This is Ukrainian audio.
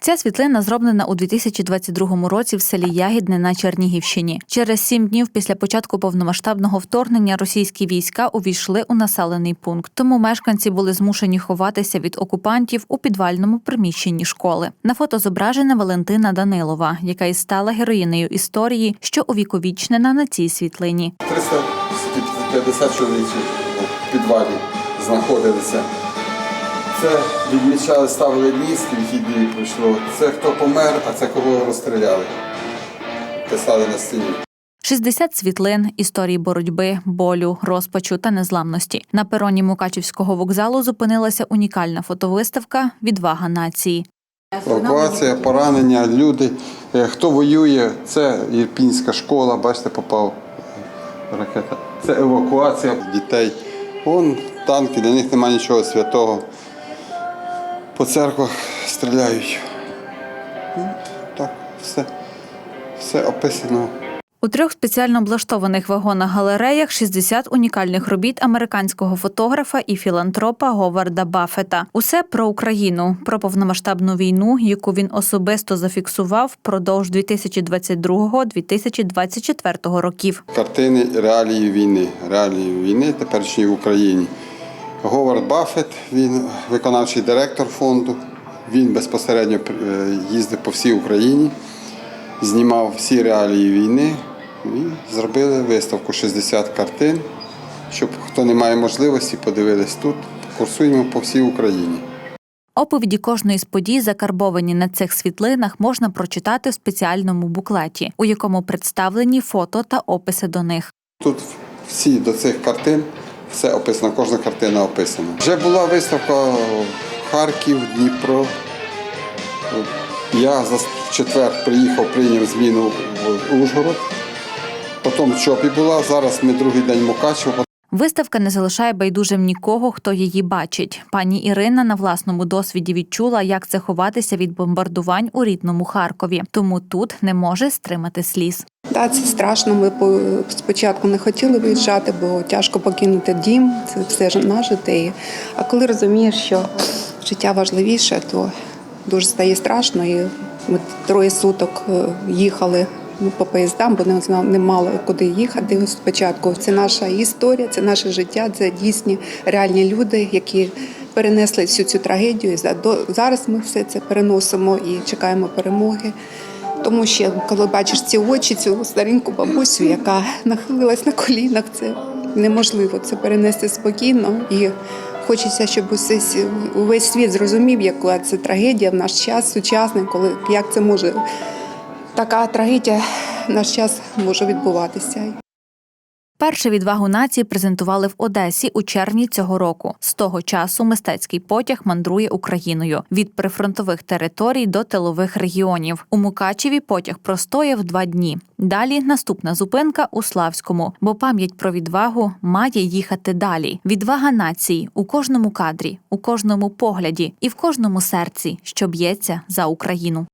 Ця світлина зроблена у 2022 році в селі Ягідне на Чернігівщині. Через сім днів після початку повномасштабного вторгнення російські війська увійшли у населений пункт. Тому мешканці були змушені ховатися від окупантів у підвальному приміщенні школи. На фото зображена Валентина Данилова, яка і стала героїнею історії, що увіковічнена на цій світлині. 350 чоловіків у підвалі знаходилися. Це відмічали, ставили ліст, вихідні пройшло. Це хто помер, а це кого розстріляли. Писали на стіні. 60 світлин, історії боротьби, болю, розпачу та незламності. На пероні Мукачівського вокзалу зупинилася унікальна фотовиставка Відвага нації. Евакуація, поранення, люди. Е, Хто воює, це Ірпінська школа, бачите, попав ракета. Це евакуація дітей. Вон танки, для них немає нічого святого. По церквах стріляють. Ну, Так, все, все описано. У трьох спеціально облаштованих вагонах-галереях 60 унікальних робіт американського фотографа і філантропа Говарда Баффета. Усе про Україну, про повномасштабну війну, яку він особисто зафіксував впродовж 2022-2024 років. Картини реалії війни. Реалії війни теперішньої в Україні. Говард Баффет, він виконавчий директор фонду. Він безпосередньо е, їздив по всій Україні, знімав всі реалії війни і зробили виставку 60 картин, щоб хто не має можливості, подивились тут. Курсуємо по всій Україні. Оповіді кожної з подій, закарбовані на цих світлинах, можна прочитати в спеціальному буклеті, у якому представлені фото та описи до них. Тут всі до цих картин все описано, кожна картина описана. Вже була виставка Харків, Дніпро. Я за четвер приїхав, прийняв зміну в Ужгород. Потім Чопі була, зараз ми другий день Мукачево. Виставка не залишає байдужим нікого, хто її бачить. Пані Ірина на власному досвіді відчула, як це ховатися від бомбардувань у рідному Харкові. Тому тут не може стримати сліз. Так, це страшно. Ми спочатку не хотіли виїжджати, бо тяжко покинути дім, це все ж. І- А коли розумієш, що життя важливіше, то дуже стає страшно. І ми троє суток е, їхали по поїздам, бо не не мали куди їхати спочатку. Це наша історія, це наше життя, це дійсні реальні люди, які перенесли всю цю трагедію. Зараз ми все це переносимо і чекаємо перемоги. Тому що коли бачиш ці очі, цю стареньку бабусю, яка нахилилась на колінах, це неможливо це перенести спокійно. І хочеться, щоб усе, увесь світ зрозумів, яка це трагедія в наш час сучасний, коли як це може така трагедія наш час може відбуватися. Перше відвагу нації презентували в Одесі у червні цього року. З того часу мистецький потяг мандрує Україною від прифронтових територій до тилових регіонів. У Мукачеві потяг простояв два дні. Далі наступна зупинка у Славському, бо пам'ять про відвагу має їхати далі. Відвага нації у кожному кадрі, у кожному погляді і в кожному серці, що б'ється за Україну.